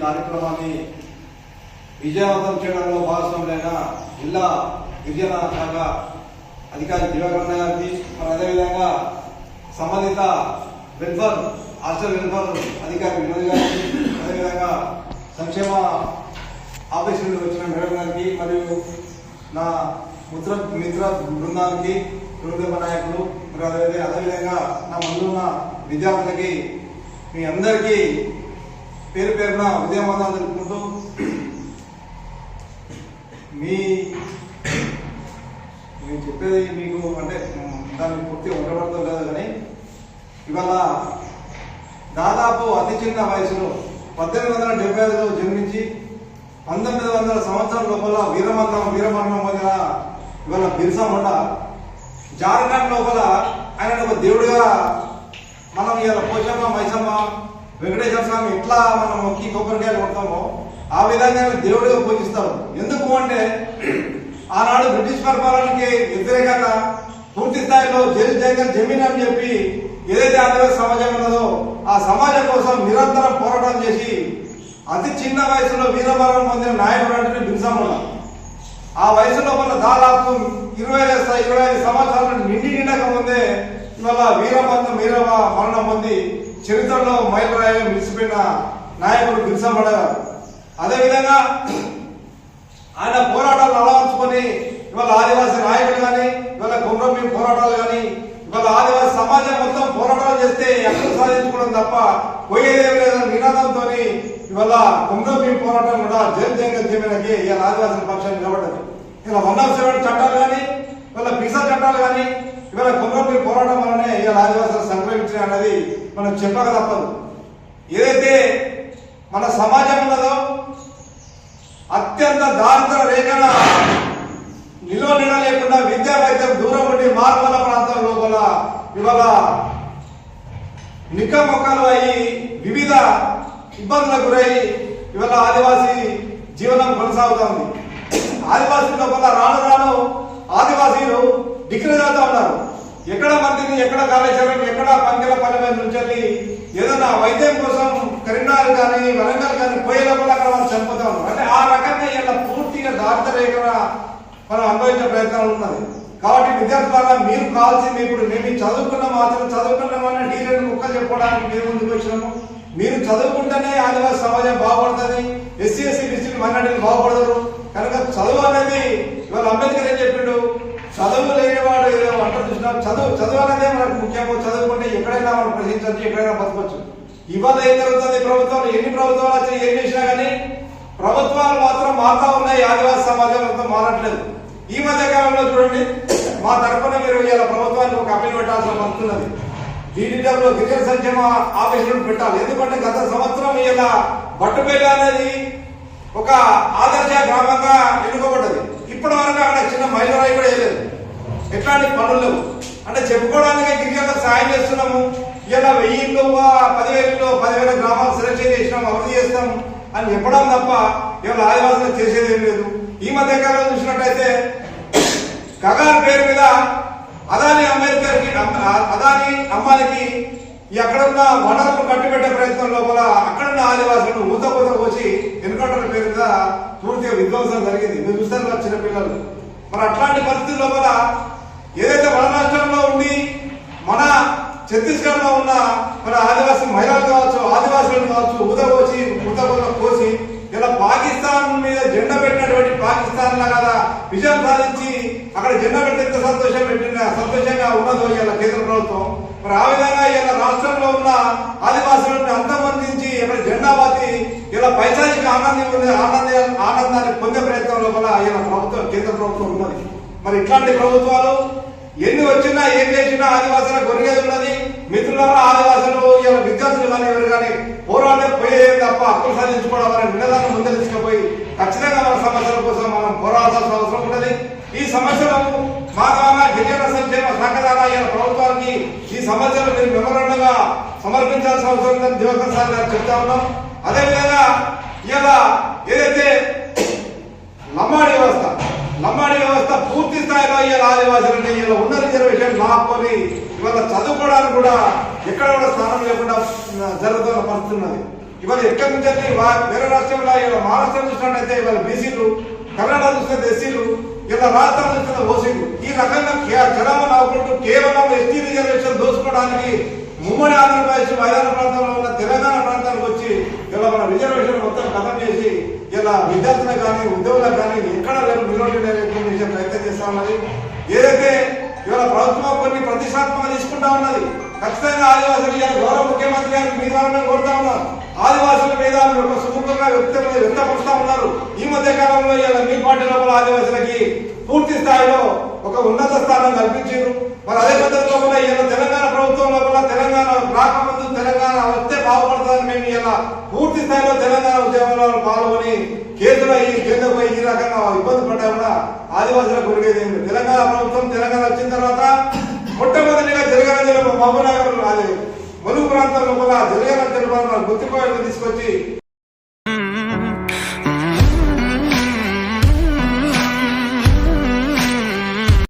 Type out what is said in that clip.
కార్యక్రమాన్ని విజయవంతం చేయడంలో భాగస్వాములైన జిల్లా గిరిజన శాఖ అధికారి దివాకరణ గారికి మరి అదేవిధంగా సంబంధిత వెల్ఫేర్ హాస్టల్ వెల్ఫేర్ అధికారి వినోద్ గారికి అదేవిధంగా సంక్షేమ ఆఫీసులు నుండి వచ్చిన మేడం గారికి మరియు నా మిత్ర మిత్ర బృందానికి బృందమ నాయకులు మరి అదేవిధంగా అదేవిధంగా నా ముందున్న విద్యార్థులకి మీ అందరికీ పేరు పేరున ఉదయవాదాలు జరుపుకుంటూ మీ నేను చెప్పేది మీకు అంటే దాన్ని పూర్తి ఉండబడతాం లేదు కానీ ఇవాళ దాదాపు అతి చిన్న వయసులో పద్దెనిమిది వందల డెబ్బై ఐదులో జన్మించి పంతొమ్మిది వందల సంవత్సరాల లోపల వీరమరణం వీరమరణం పొందిన ఇవాళ బిర్సా ముండా జార్ఖండ్ లోపల ఆయన ఒక దేవుడిగా మనం ఇవాళ పోషమ్మ మైసమ్మ వెంకటేశ్వర స్వామి ఎట్లా మనం మొక్కి కొబ్బరికాయలు కొడతామో ఆ విధంగా దేవుడిగా పూజిస్తారు. ఎందుకు అంటే ఆనాడు బ్రిటిష్ పరిపాలనకి వ్యతిరేకంగా పూర్తి స్థాయిలో జైలు జగన్ జమీన్ అని చెప్పి ఏదైతే ఆదివాసీ సమాజం ఉన్నదో ఆ సమాజం కోసం నిరంతరం పోరాటం చేసి అతి చిన్న వయసులో వీరమరణం పొందిన నాయకుడు అంటే బిర్సా ఆ వయసులో మన దాదాపు ఇరవై ఐదు ఇరవై ఐదు సంవత్సరాలు నిండి నిండక ముందే ఇవాళ వీరబంధం వీర మరణం పొంది చరిత్రలో మైలురాయి మిలిసిపోయిన నాయకుడు బిర్సా ముండా అదేవిధంగా ఆయన పోరాటాలు అలవర్చుకొని ఇవాళ ఆదివాసీ నాయకులు కానీ ఇవాళ కుమ్రభీ పోరాటాలు కానీ ఇవాళ ఆదివాసీ సమాజం మొత్తం పోరాటాలు చేస్తే ఎక్కడ సాధించుకోవడం తప్ప పోయేదేం నినాదంతో ఇవాళ కుమ్రభీ పోరాటం కూడా జైలు జంగ జీవనకి ఇవాళ ఆదివాసీ పక్షాన్ని నిలబడ్డది. ఇలా వన్ ఆఫ్ సెవెన్ చట్టాలు కానీ ఇవాళ పిసా చట్టాలు కానీ ఇవాళ కుమ్రభీ పోరాటం వల్లనే ఇవాళ ఆదివాసులు సంక్రమించినాయి అన్నది మనం చెప్పక తప్పదు. ఏదైతే మన సమాజం ఉన్నదో అత్యంత దారిద్ర రేఖన నిలువ నిల లేకుండా విద్యా వైద్యం దూరం ఉండి మార్మల ప్రాంతం లోపల ఇవాళ నిక్కమొక్కలు అయి వివిధ ఇబ్బందులకు గురై ఇవాళ ఆదివాసీ జీవనం కొనసాగుతోంది ఆదివాసీ లోపల రాను రాను ఆదివాసీలు డిగ్రీ చదువుతా ఉన్నారు. ఎక్కడ మందిని ఎక్కడ కాళేశ్వరం ఎక్కడ పంకెల పల్లె నుంచి ఏదైనా వైద్యం కోసం కరీంనగర్ కానీ వరంగల్ కానీ పోయే లోపల అక్కడ వాళ్ళు చనిపోతా ఉన్నారు అంటే ఆ రకంగా ఇలా పూర్తిగా దారిద్ర మనం అనుభవించే ప్రయత్నం ఉన్నది. కాబట్టి విద్యార్థులారా మీరు కావాల్సింది ఇప్పుడు మేము చదువుకున్న మాత్రం చదువుకున్నామని డీ రెండు ముక్కలు చెప్పడానికి మీరు ముందుకు వచ్చినాము. మీరు చదువుకుంటేనే ఆదివాసీ సమాజం బాగుపడుతుంది. ఎస్సీ ఎస్సీ బీసీలు మైనార్టీలు బాగుపడతారు. కనుక చదువు అనేది ఇవాళ అంబేద్కర్ ఏం చెప్పిండు? చదువు లేనివాడు ఏదో వంట చూసినా చదువు చదువు అనేది మనకు ముఖ్యము. చదువుకుంటే ఎక్కడైనా మనం ప్రశ్నించవచ్చు ఎక్కడైనా బతకవచ్చు. ఇవాళ ఏం జరుగుతుంది ప్రభుత్వం ఎన్ని ప్రభుత్వాలు వచ్చి ఏం చేసినా కానీ ప్రభుత్వాలు మాత్రం మారుతా ఉన్నాయి. ఆదివాసీ సమాజం అంతా మారట్లేదు. ఈ మధ్య కాలంలో చూడండి మా తరఫున మీరు ఇవాళ ప్రభుత్వానికి ఒక అప్పీల్ పెట్టాల్సిన వస్తున్నది డీడీడబ్ల్యూ గిరిజన సంక్షేమ ఆఫీసులను పెట్టాలి. ఎందుకంటే గత సంవత్సరం ఇలా బట్టుపల్లి అనేది ఒక ఆదర్శ గ్రామంగా ఎన్నుకోబడ్డది. ఇప్పటి వరకు అక్కడ చిన్న మైలురాయి కూడా వేయలేదు. ఎట్లాంటి పనులు లేవు. అంటే చెప్పుకోవడానికి గిరిజనులకు సాయం చేస్తున్నాము? ఇలా వెయ్యిల్లో పదివేలలో పదివేల గ్రామాలు సెలెక్షన్ చేసినాం అభివృద్ధి చేస్తాం అని చెప్పడం తప్ప ఇవాళ ఆదివాసులకు చేసేది ఏం లేదు. ఈ మధ్య కాలంలో చూసినట్టయితే కగార్ పేరు మీద అదాని అంబేద్కర్కి అదాని అమ్మానికి ఈ అక్కడున్న వనరులు కట్టిపెట్టే ప్రయత్నం లోపల అక్కడున్న ఆదివాసులను ఊతపోత పోసి ఎన్కౌంటర్ పేరు మీద పూర్తిగా విధ్వంసం జరిగింది. మీరు చూస్తారు చిన్న పిల్లలు మరి అట్లాంటి పరిస్థితి లోపల ఏదైతే మన రాష్ట్రంలో ఉండి మన ఛత్తీస్గఢ్లో ఉన్న మన ఆదివాసీ మహిళలు కావచ్చు ఆదివాసులను కావచ్చు ఊదపోసి ఊతపోత కోసి ఇలా పాకిస్తాన్ మీద జెండా పెట్టినటువంటి పాకిస్తాన్ లా కదా విజయం సాధించి అక్కడ జెండా పెడితే ఎంత సంతోషం పెట్టిన సంతోషంగా ఉన్నదో ఇలా కేంద్ర ప్రభుత్వం. మరి ఆ విధంగా ఇలా రాష్ట్రంలో ఉన్న ఆదివాసులను అంతమందించి ఇక్కడ జెండా పాతి ఇలా పైశాచిక ఆనందం ఆనంద ఆనందాన్ని పొందే ప్రయత్నం లోపల ఇలా ప్రభుత్వం కేంద్ర ప్రభుత్వం ఉన్నది. మరి ఇట్లాంటి ప్రభుత్వాలు ఎన్ని వచ్చినా ఏం చేసినా ఆదివాసుల కొరిగేది ఉన్నది. మిత్రులారా ఆదివాసులు ఇలా విద్యార్థులు కానీ ఎవరు కానీ పోరాడే పోయేది తప్ప హక్కులు సాధించుకోవడం అనే నినాదాన్ని ముందు తీసుకుపోయి ఖచ్చితంగా మన సమస్యల కోసం మనం పోరాడాల్సిన అవసరం ఉన్నది. ఈ సమస్యలను మా గిరిజన సంక్షేమ శాఖ ద్వారా ప్రభుత్వానికి ఈ సమస్యలు మీరు వివరణగా సమర్పించాల్సిన అవసరం ఉందని దివాకర్ సార్ గారు చెప్తా ఉన్నాం. అదేవిధంగా ఇలా ఏదైతే లమ్మాడి వ్యవస్థ లంబాడి వ్యవస్థ పూర్తి స్థాయిలో ఇవాళ ఆదివాసులని ఇలా ఉన్న రిజర్వేషన్ లాక్కొని ఇవాళ చదువుకోవడానికి కూడా ఎక్కడ కూడా స్థానం లేకుండా జరుగుతున్న పరిస్థితి ఉన్నది. ఇవాళ ఎక్కడి నుంచి వేరే రాష్ట్రంలో ఇలా మహారాష్ట్ర చూసినట్టయితే ఇవాళ బీసీలు కర్ణాటక చూస్తే ఎస్సీలు ఇలా రాష్ట్రాలు చూస్తే ఓసీలు. ఈ రకంగా చలామణి అవ్వకుంటూ కేవలం ఎస్టీ రిజర్వేషన్ దోచుకోవడానికి ఉమ్మడి ఆంధ్రప్రదేశ్ మైదాన ప్రాంతంలో ఉన్న తెలంగాణ ప్రాంతానికి వచ్చి ఇలా మన రిజర్వేషన్ మొత్తం కథం చేసి ఇలా విద్యార్థులకు కానీ ఉద్యోగులకు కానీ ఎక్కడ లేదు నిలబడి చేసే ప్రయత్నం చేస్తా ఉన్నది. ఏదైతే ఇవాళ ప్రభుత్వం కొన్ని ప్రతిష్టాత్మక తీసుకుంటా ఉన్నది ఖచ్చితంగా ఆదివాసులు ఇవాళ గౌరవ ముఖ్యమంత్రి గారికి మీ ద్వారా కోరుతా ఉన్నాం. ఆదివాసుల మీద ఒక సుముఖంగా వ్యక్త వ్యక్తపరుస్తా ఉన్నారు. ఈ మధ్య కాలంలో ఇలా మీ పార్టీ లోపల ఆదివాసులకి పూర్తి స్థాయిలో ఒక ఉన్నత స్థానం కల్పించారు. మరి అదే పద్ధతిలో కూడా ఇలా తెలంగాణ ప్రభుత్వం లోపల తెలంగాణ రాకముందు తెలంగాణ వస్తే బాగుపడుతుందని మేము ఇలా పూర్తి స్థాయిలో తెలంగాణ ఉద్యమంలో పాల్గొని కేసులు అయ్యి కేంద్రం పోయి ఈ రకంగా ఇబ్బంది పడ్డా కూడా ఆదివాసులకు ఉండేది తెలంగాణ ప్రభుత్వం తెలంగాణ వచ్చిన తర్వాత మొట్టమొదటిగా జరగన మహబూబ్నగర్ అది మరుగు ప్రాంతం లోపల తెలంగాణ తెలుగు గుర్తిపోయేది తీసుకొచ్చి